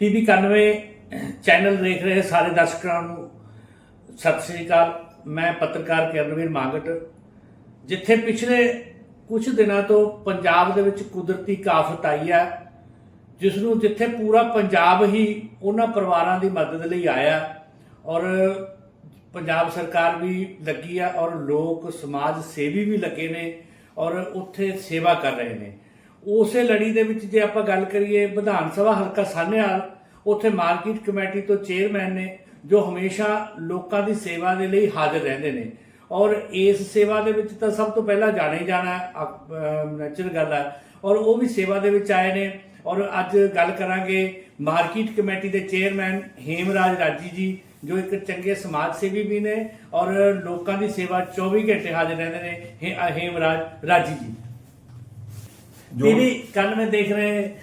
TV 91 channel ਦੇਖ ਰਹੇ ਸਾਰੇ ਦਰਸ਼ਕਾਂ ਨੂੰ। ਸਤਿ ਸ੍ਰੀ ਅਕਾਲ। ਮੈਂ ਪੱਤਰਕਾਰ ਕਰਨਵੀਰ ਮਾਂਗਟ। ਜਿੱਥੇ ਪਿਛਲੇ ਕੁਝ ਦਿਨਾਂ ਤੋਂ ਪੰਜਾਬ ਦੇ ਵਿੱਚ ਕੁਦਰਤੀ ਕਾਫਤ ਆਈ ਹੈ ਜਿਸ ਨੂੰ ਜਿੱਥੇ ਪੂਰਾ ਪੰਜਾਬ ਹੀ ਉਹਨਾਂ ਪਰਿਵਾਰਾਂ ਦੀ ਮਦਦ ਲਈ ਆਇਆ ਔਰ ਪੰਜਾਬ ਸਰਕਾਰ ਵੀ ਲੱਗੀ ਆ ਔਰ ਲੋਕ, ਸਮਾਜ ਸੇਵੀ ਵੀ ਲੱਗੇ ਨੇ ਔਰ ਉੱਥੇ ਸੇਵਾ ਕਰ ਰਹੇ ਨੇ। ਉਸੇ ਲੜੀ ਦੇ ਵਿੱਚ ਜੇ ਆਪਾਂ ਗੱਲ ਕਰੀਏ ਵਿਧਾਨ ਸਭਾ ਹਲਕਾ ਸਾਹਨੇਵਾਲ ਉੱਥੇ ਮਾਰਕੀਟ ਕਮੇਟੀ ਤੋਂ ਚੇਅਰਮੈਨ ਨੇ ਜੋ ਹਮੇਸ਼ਾ ਲੋਕਾਂ ਦੀ ਸੇਵਾ ਦੇ ਲਈ ਹਾਜ਼ਰ ਰਹਿੰਦੇ ਨੇ। ਔਰ ਇਸ ਸੇਵਾ ਦੇ ਵਿੱਚ ਤਾਂ ਸਭ ਤੋਂ ਪਹਿਲਾਂ ਜਾਣਾ ਹੀ ਜਾਣਾ ਨੈਚੁਰਲ ਗੱਲ ਹੈ ਔਰ ਉਹ ਵੀ ਸੇਵਾ ਦੇ ਵਿੱਚ ਆਏ ਨੇ। ਔਰ ਅੱਜ ਗੱਲ ਕਰਾਂਗੇ ਮਾਰਕੀਟ ਕਮੇਟੀ ਦੇ ਚੇਅਰਮੈਨ ਹੇਮਰਾਜ ਰਾਜੀ ਜੀ ਜੋ ਇੱਕ ਚੰਗੇ ਸਮਾਜ ਸੇਵੀ ਵੀ ਨੇ। ਔਰ ਲੋਕਾਂ ਦੀ ਸੇਵਾ 24 ਘੰਟੇ ਹਾਜ਼ਰ ਰਹਿੰਦੇ ਨੇ ਹੇ- ਅ, ਹੇਮਰਾਜ ਰਾਜੀ ਜੀ। ਜੋ- ਟੀਵੀ ਕੱਲ ਮੈਂ ਦੇਖ ਰਹੇ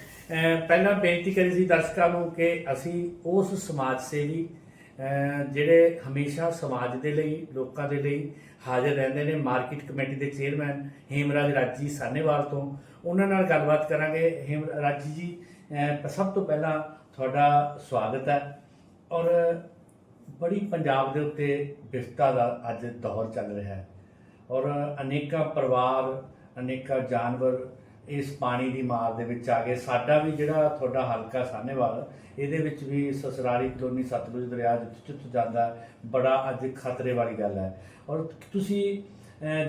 ਪਹਿਲਾਂ ਬੇਨਤੀ ਕਰੀ ਸੀ ਦਰਸ਼ਕਾਂ ਨੂੰ ਕਿ ਅਸੀਂ ਉਸ ਸਮਾਜ ਸੇਵੀ ਜਿਹੜੇ ਹਮੇਸ਼ਾ ਸਮਾਜ ਦੇ ਲਈ, ਲੋਕਾਂ ਦੇ ਲਈ ਹਾਜ਼ਰ ਰਹਿੰਦੇ ਨੇ, ਮਾਰਕੀਟ ਕਮੇਟੀ ਦੇ ਚੇਅਰਮੈਨ ਹੇਮਰਾਜ ਰਾਜੀ ਸਾਨੇਵਾਲ ਤੋਂ। ਉਹਨਾਂ ਨਾਲ ਗੱਲਬਾਤ ਕਰਾਂਗੇ। ਹੇਮ ਰਾਜੀ ਜੀ ਸਭ ਤੋਂ ਪਹਿਲਾਂ ਤੁਹਾਡਾ ਸਵਾਗਤ ਹੈ। ਔਰ ਬੜੀ ਪੰਜਾਬ ਦੇ ਉੱਤੇ ਵਿਸਤਾ ਦਾ ਅੱਜ ਦੌਰ ਚੱਲ ਰਿਹਾ ਹੈ। ਔਰ ਅਨੇਕਾਂ ਪਰਿਵਾਰ, ਅਨੇਕਾਂ ਜਾਨਵਰ ਇਸ ਪਾਣੀ ਦੀ ਮਾਰ ਦੇ ਵਿੱਚ ਆ ਗਏ। ਸਾਡਾ ਵੀ ਜਿਹੜਾ ਤੁਹਾਡਾ ਹਲਕਾ ਸਾਹਨੇਵਾਲ, ਇਹਦੇ ਵਿੱਚ ਵੀ ਸਸਰਾਰੀ ਕਲੋਨੀ ਸਤਲੁਜ ਦਰਿਆ ਦੇ ਵਿੱਚ ਚੁੱਤ ਜਾਂਦਾ ਬੜਾ ਅੱਜ ਖਤਰੇ ਵਾਲੀ ਗੱਲ ਹੈ। ਔਰ ਤੁਸੀਂ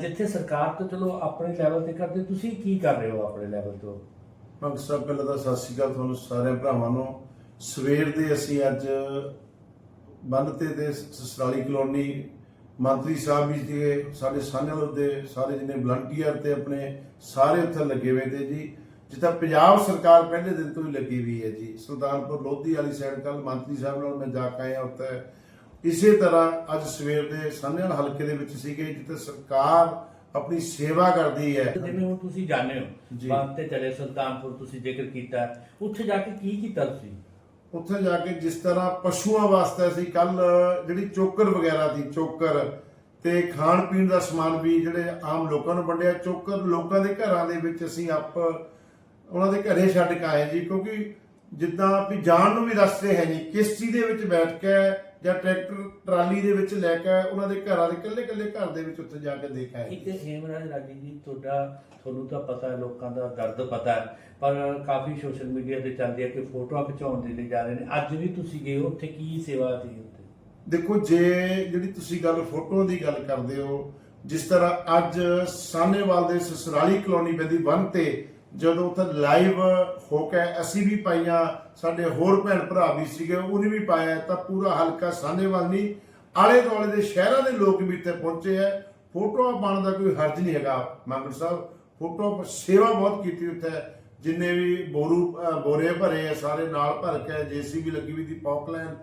ਜਿੱਥੇ ਸਰਕਾਰ ਤੋਂ ਚਲੋ ਆਪਣੇ ਲੈਵਲ ਤੇ ਕਰਦੇ, ਤੁਸੀਂ ਕੀ ਕਰ ਰਹੇ ਹੋ ਆਪਣੇ ਲੈਵਲ ਤੋਂ? ਭਗਤ ਸਾਹਿਬ ਪਹਿਲਾਂ ਤਾਂ ਸਤਿ ਸ਼੍ਰੀ ਅਕਾਲ ਤੁਹਾਨੂੰ ਸਾਰੇ ਭਰਾਵਾਂ ਨੂੰ। ਸਵੇਰ ਦੇ ਅਸੀਂ ਅੱਜ ਬੰਨ ਤੇ ਸਸਰਾਲੀ ਕਲੋਨੀ ਮੰਤਰੀ ਸਾਹਿਬ ਵੀ ਸੀਗੇ ਸਾਡੇ ਸਾਹਨੇਵਾਲ ਦੇ ਸਾਰੇ ਜਿਹਨੇ ਵਲੰਟੀਅਰ ਤੇ ਆਪਣੇ ਸਾਰੇ ਉੱਥੇ ਲੱਗੇ ਹੋਏ ਤੇ ਜੀ ਜਿੱਦਾਂ ਪੰਜਾਬ ਸਰਕਾਰ ਪਹਿਲੇ ਦਿਨ ਤੋਂ ਹੀ ਲੱਗੀ ਹੋਈ ਹੈ ਜੀ ਸੁਲਤਾਨਪੁਰ ਲੋਧੀ ਵਾਲੀ ਸਾਈਡ ਕੱਲ ਮੰਤਰੀ ਸਾਹਿਬ ਨਾਲ ਮੈਂ ਜਾ ਕੇ ਆਇਆ ਉੱਥੇ। ਇਸੇ ਤਰ੍ਹਾਂ ਅੱਜ ਸਵੇਰ ਦੇ ਸਾਹਨੇਵਾਲ ਹਲਕੇ ਦੇ ਵਿੱਚ ਸੀਗੇ ਜਿੱਥੇ ਸਰਕਾਰ ਆਪਣੀ ਸੇਵਾ ਕਰਦੀ ਹੈ। ਜਿਵੇਂ ਹੁਣ ਤੁਸੀਂ ਜਾਣਦੇ ਹੋ। ਬੰਦ ਤੇ ਚਲੇ ਸੁਲਤਾਨਪੁਰ ਤੁਸੀਂ ਜ਼ਿਕਰ ਕੀਤਾ ਉੱਥੇ ਜਾ ਕੇ ਕੀ ਕੀਤਾ ਤੁਸੀਂ? ਉੱਥੇ ਜਾ ਕੇ ਜਿਸ ਤਰ੍ਹਾਂ ਪਸ਼ੂਆਂ ਵਾਸਤੇ ਅਸੀਂ ਕੱਲ ਜਿਹੜੀ ਚੋਕਰ ਵਗੈਰਾ ਦੀ ਚੋਕਰ ਤੇ ਖਾਣ ਪੀਣ ਦਾ ਸਮਾਨ ਵੀ ਜਿਹੜੇ ਆਮ ਲੋਕਾਂ ਨੂੰ ਵੰਡਿਆ, ਚੋਕਰ ਲੋਕਾਂ ਦੇ ਘਰਾਂ ਦੇ ਵਿੱਚ ਅਸੀਂ ਆਪ, ਉਹਨਾਂ ਦੇ ਘਰੇ ਛੱਡ ਕੇ ਆਏ ਜੀ, ਕਿਉਂਕਿ ਜਿੱਦਾਂ ਵੀ ਜਾਣ ਨੂੰ ਵੀ ਰਸਤੇ ਹੈ ਨਹੀਂ ਕਿਸ਼ਤੀ ਦੇ ਵਿੱਚ ਬੈਠ ਕੇ ਜਾਂ ਟਰੈਕਟਰ ਟਰਾਲੀ ਦੇ ਵਿੱਚ ਲੈ ਕੇ ਉਹਨਾਂ ਦੇ ਘਰਾਂ ਦੇ ਇਕੱਲੇ ਇਕੱਲੇ ਘਰ ਦੇ ਵਿੱਚ ਉੱਥੇ ਜਾ ਕੇ ਦੇਖ ਆਏ ਇੱਕ ਹੇਮਰਾਜ ਰਾਜੀ ਜੀ ਤੁਹਾਡਾ ਤੁਹਾਨੂੰ ਤਾਂ ਪਤਾ ਹੈ ਲੋਕਾਂ ਦਾ ਦਰਦ ਪਤਾ ਹੈ ਪਰ ਕਾਫੀ ਸੋਸ਼ਲ ਮੀਡੀਆ ਤੇ ਚੱਲਦੀ ਹੈ ਕਿ ਫੋਟੋਆਂ ਖਿਚਾਉਣ ਦੇ ਲਈ ਜਾ ਰਹੇ ਨੇ। ਅੱਜ ਵੀ ਤੁਸੀਂ ਗਏ ਉੱਥੇ ਕੀ ਸੇਵਾ ਸੀ ਉੱਥੇ? ਦੇਖੋ ਜੇ ਜਿਹੜੀ ਤੁਸੀਂ ਗੱਲ ਫੋਟੋ ਦੀ ਗੱਲ ਕਰਦੇ ਹੋ ਜਿਸ ਤਰ੍ਹਾਂ ਅੱਜ ਸਾਹਨੇਵਾਲ ਦੇ ਸਸਰਾਲੀ ਕਲੋਨੀ ਪੈਂਦੀ ਵਨ ਤੇ ਜਦੋਂ ਉੱਥੇ ਲਾਈਵ ਹੋ ਕੇ ਅਸੀਂ ਵੀ ਪਾਈਆਂ, ਸਾਡੇ ਹੋਰ ਭੈਣ ਭਰਾ ਵੀ ਸੀਗੇ, ਉਹਨੇ ਵੀ ਪਾਇਆ, ਤਾਂ ਪੂਰਾ ਹਲਕਾ ਸਾਹਨੇਵਾਲ ਨਹੀਂ ਆਲੇ ਦੁਆਲੇ ਦੇ ਸ਼ਹਿਰਾਂ ਦੇ ਲੋਕ ਵੀ ਇੱਥੇ ਪਹੁੰਚੇ ਹੈ ਫੋਟੋਆਂ ਪਾਉਣ ਦਾ ਕੋਈ ਹਰਜ ਨਹੀਂ ਹੈਗਾ ਮੰਗਲ ਸਾਹਿਬ। ਫੋਟੋ ਸੇਵਾ ਬਹੁਤ ਕੀਤੀ ਉੱਥੇ, ਜਿੰਨੇ ਵੀ ਬੋਰੂ ਬੋਰੇ ਭਰੇ ਆ, ਸਾਰੇ ਨਾਲ ਭਰ ਕੇ ਜੀਸੀਬੀ ਲੱਗੀ ਵੀ ਦੀ ਪੌਕਲੈਨ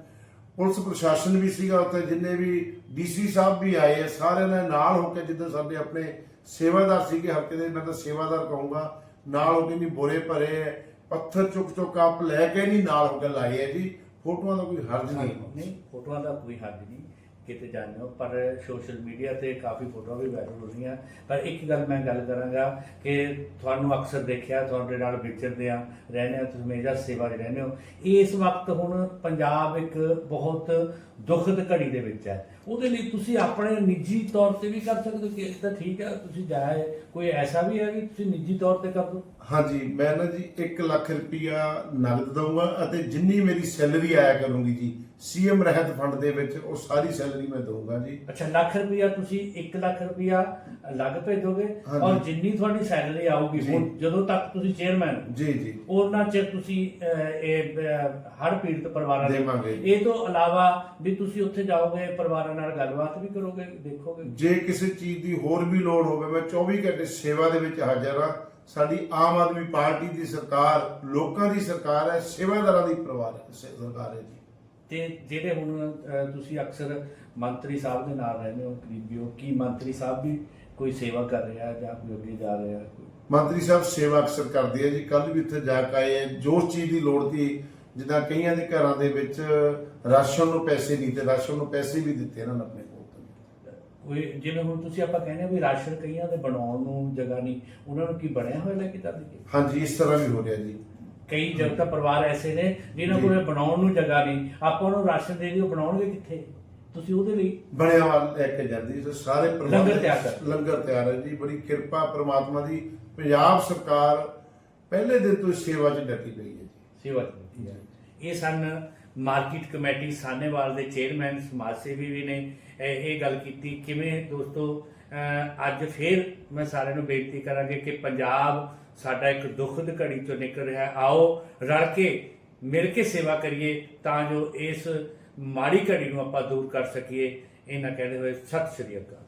ਪੁਲਿਸ ਪ੍ਰਸ਼ਾਸਨ ਵੀ ਸੀਗਾ ਉੱਥੇ, ਜਿੰਨੇ ਵੀ ਡੀਸੀ ਸਾਹਿਬ ਵੀ ਆਏ ਆ, ਸਾਰਿਆਂ ਨੇ ਨਾਲ ਹੋ ਕੇ ਜਿੱਦਾਂ ਸਾਡੇ ਆਪਣੇ ਸੇਵਾਦਾਰ ਸੀਗੇ, ਹਲਕੇ ਦੇ, ਮੈਂ ਤਾਂ ਸੇਵਾਦਾਰ ਕਹੂੰਗਾ। ਨਾਲ ਉਹ ਕਹਿੰਦੀ ਨਹੀਂ ਬੋਰੇ ਭਰੇ ਆ, ਪੱਥਰ ਚੁੱਕ ਚੁੱਕ ਆਪ ਲੈ ਕੇ ਨਹੀਂ ਨਾਲ ਹੋ ਕੇ ਲਾਏ ਆ ਜੀ। ਫੋਟੋਆਂ ਦਾ ਕੋਈ ਹਰਜ ਨਹੀਂ ਨਹੀਂ ਫੋਟੋਆਂ ਦਾ ਕੋਈ ਹੱਦ ਨਹੀਂ ਕਿਤੇ ਜਾਣਦੇ ਹੋ ਪਰ ਸੋਸ਼ਲ ਮੀਡੀਆ ਤੇ ਕਾਫੀ ਫੋਟੋਆਂ ਵੀ ਵਾਇਰਲ ਹੋ ਰਹੀਆਂ। ਪਰ ਇੱਕ ਗੱਲ ਮੈਂ ਗੱਲ ਕਰਾਂਗਾ ਕਿ ਤੁਹਾਨੂੰ ਅਕਸਰ ਦੇਖਿਆ ਤੁਹਾਡੇ ਨਾਲ ਵਿਚਰਦੇ ਆ ਰਹਿੰਦੇ ਆ ਤੁਸੀਂ ਹਮੇਸ਼ਾ ਸੇਵਾ 'ਚ ਰਹਿੰਦੇ ਹੋ। ਇਸ ਵਕਤ ਹੁਣ ਪੰਜਾਬ ਇੱਕ ਬਹੁਤ ਦੁਖਦ ਘੜੀ ਦੇ ਵਿੱਚ ਹੈ ਉਹਦੇ ਲਈ ਤੁਸੀਂ ਆਪਣੇ ਨਿੱਜੀ ਤੌਰ ਤੇ ਵੀ ਕਰ ਸਕਦੇ ਹੋ ਕਿ ਇਹ ਤਾਂ ਠੀਕ ਹੈ ਤੁਸੀਂ ਜਾਏ ਕੋਈ ਐਸਾ ਵੀ ਹੈ ਕਿ ਤੁਸੀਂ ਨਿੱਜੀ ਤੌਰ ਤੇ ਕਰ ਦਿਓ ਹਾਂਜੀ ਮੈਂ ਨਾ ਜੀ 1 ਲੱਖ ਰੁਪਇਆ ਨਗਦ ਦਊਂਗਾ ਅਤੇ ਜਿੰਨੀ ਮੇਰੀ ਸੈਲਰੀ ਆਇਆ ਕਰੂੰਗੀ ਜੀ ਸੀਐਮ ਰਹਿਤ ਫੰਡ ਦੇ ਵਿੱਚ ਉਹ ਸਾਰੀ ਸੈਲਰੀ ਮੈਂ ਦਊਂਗਾ ਜੀ ਅੱਛਾ ਲੱਖ ਰੁਪਇਆ ਤੁਸੀਂ 1 ਲੱਖ ਰੁਪਇਆ ਅਲੱਗ ਭੇਜੋਗੇ। ਔਰ ਜਿੰਨੀ ਤੁਹਾਡੀ ਸੈਲਰੀ ਆਊਗੀ। ਹੁਣ ਜਦੋਂ ਤੱਕ ਤੁਸੀਂ ਚੇਅਰਮੈਨ ਜੀ ਜੀ ਉਹਨਾਂ ਚਿਰ ਤੁਸੀਂ ਇਹ ਹੜ ਪੀੜਤ ਪਰਿਵਾਰਾਂ ਦੇ। ਇਹ ਤੋਂ ਇਲਾਵਾ ਵੀ ਤੁਸੀਂ ਉੱਥੇ ਜਾਓਗੇ ਪਰਿਵਾਰਾਂ ਨਾਲ ਗੱਲਬਾਤ ਵੀ ਕਰੋਗੇ ਦੇਖੋਗੇ। ਜੇ ਕਿਸੇ ਚੀਜ਼ ਦੀ ਹੋਰ ਵੀ ਲੋੜ ਹੋਵੇ ਮੈਂ 24 ਘੰਟੇ ਸੇਵਾ ਦੇ ਵਿੱਚ ਹਾਜ਼ਰ ਹਾਂ। ਸਾਡੀ ਆਮ ਆਦਮੀ ਪਾਰਟੀ ਦੀ ਸਰਕਾਰ ਲੋਕਾਂ ਦੀ ਸਰਕਾਰ ਹੈ ਸੇਵਾਦਾਰਾਂ ਦੀ ਪਰਿਵਾਰ ਸਰਕਾਰ ਹੈ ਜੀ। ਤੇ ਜਿਹੜੇ ਹੁਣ ਅਹ, ਤੁਸੀਂ ਅਕਸਰ ਮੰਤਰੀ ਸਾਹਿਬ ਦੇ ਨਾਲ ਰਹਿੰਦੇ ਹੋ ਕਰੀਬੀ ਹੋ ਕੀ ਮੰਤਰੀ ਸਾਹਿਬ ਵੀ ਕੋਈ ਸੇਵਾ ਕਰ ਰਿਹਾ ਜਾਂ ਕੋਈ ਅੱਗੇ ਜਾ ਰਿਹਾ ਕੋਈ ਮੰਤਰੀ ਸਾਹਿਬ ਸੇਵਾ ਅਕਸਰ ਕਰਦੇ ਆ ਜੀ। ਕੱਲ ਵੀ ਉੱਥੇ ਜਾ ਕੇ ਆਏ ਆ। ਜੋ ਚੀਜ਼ ਦੀ ਲੋੜ ਸੀ ਜਿੱਦਾਂ ਕਈਆਂ ਦੇ ਘਰਾਂ ਦੇ ਵਿੱਚ ਰਾਸ਼ਨ ਨੂੰ ਪੈਸੇ ਨਹੀਂ ਤੇ ਰਾਸ਼ਨ ਨੂੰ ਪੈਸੇ ਵੀ ਦਿੱਤੇ ਇਹਨਾਂ ਨੇ ਆਪਣੇ ਕੋਲ ਤੋਂ। ਕੋਈ ਜਿਵੇਂ ਹੁਣ ਤੁਸੀਂ ਆਪਾਂ ਕਹਿੰਦੇ ਹਾਂ ਵੀ ਰਾਸ਼ਨ ਕਈਆਂ ਦੇ ਬਣਾਉਣ ਨੂੰ ਜਗ੍ਹਾ ਨਹੀਂ ਉਹਨਾਂ ਨੂੰ ਕੀ ਬਣਿਆ ਹੋਇਆ ਲੈ ਕੇ ਜੀ ਹਾਂਜੀ ਇਸ ਤਰ੍ਹਾਂ ਵੀ ਹੋ ਰਿਹਾ ਜੀ। ਕਈ ਜਗਤਾ ਪਰਿਵਾਰ ਐਸੇ ਨੇ ਜਿਨ੍ਹਾਂ ਜੀ। ਕੋਲ ਬਣਾਉਣ ਨੂੰ ਜਗ੍ਹਾ ਨਹੀਂ। ਆਪਾਂ ਉਹਨੂੰ ਰਾਸ਼ਨ ਦੇ ਦਿਓ ਬਣਾਉਣਗੇ ਕਿੱਥੇ? ਤੁਸੀਂ ਉਹਦੇ ਲਈ? ਬਣਿਆ ਵਾ ਲੈ ਕੇ ਜਾਂਦੀ ਸੋ ਸਾਰੇ ਪਰਿਵਾਰ- ਲੰਗਰ ਤਿਆਰ ਕਰ। ਲੰਗਰ ਤਿਆਰ ਹੈ ਜੀ ਬੜੀ ਕਿਰਪਾ ਪ੍ਰਮਾਤਮਾ ਦੀ। ਪੰਜਾਬ ਸਰਕਾਰ ਪਹਿਲੇ ਦਿਨ ਤੋਂ ਸੇਵਾ 'ਚ ਡਟੀ ਪਈ ਹੈ ਜੀ। ਸੇਵਾ ਕੀਤੀ ਹੈ। ਇਹ ਸਨ। ਮਾਰਕੀਟ ਕਮੇਟੀ ਸਾਨੇਵਾਲ ਦੇ ਚੇਅਰਮੈਨ, ਸਮਾਜ ਸੇਵੀ ਵੀ ਨੇ, ਇਹ ਗੱਲ ਕੀਤੀ, ਕਿਵੇਂ ਦੋਸਤੋ ਅੱਜ ਫੇਰ ਮੈਂ ਸਾਰਿਆਂ ਨੂੰ ਬੇਨਤੀ ਕਰਾਂਗੇ ਕਿ ਪੰਜਾਬ ਸਾਡਾ ਇੱਕ ਦੁਖਦ ਘੜੀ ਚੋਂ ਨਿਕਲ ਰਿਹਾ ਹੈ। ਆਓ ਰਲ ਕੇ, ਮਿਲ ਕੇ ਸੇਵਾ ਕਰੀਏ ਤਾਂ ਜੋ ਇਸ ਮਾੜੀ ਘੜੀ ਨੂੰ ਆਪਾਂ ਦੂਰ ਕਰ ਸਕੀਏ। ਇਹਨਾਂ ਕਹਿੰਦੇ ਹੋਏ ਸਤਿ ਸ਼੍ਰੀ ਅਕਾਲ।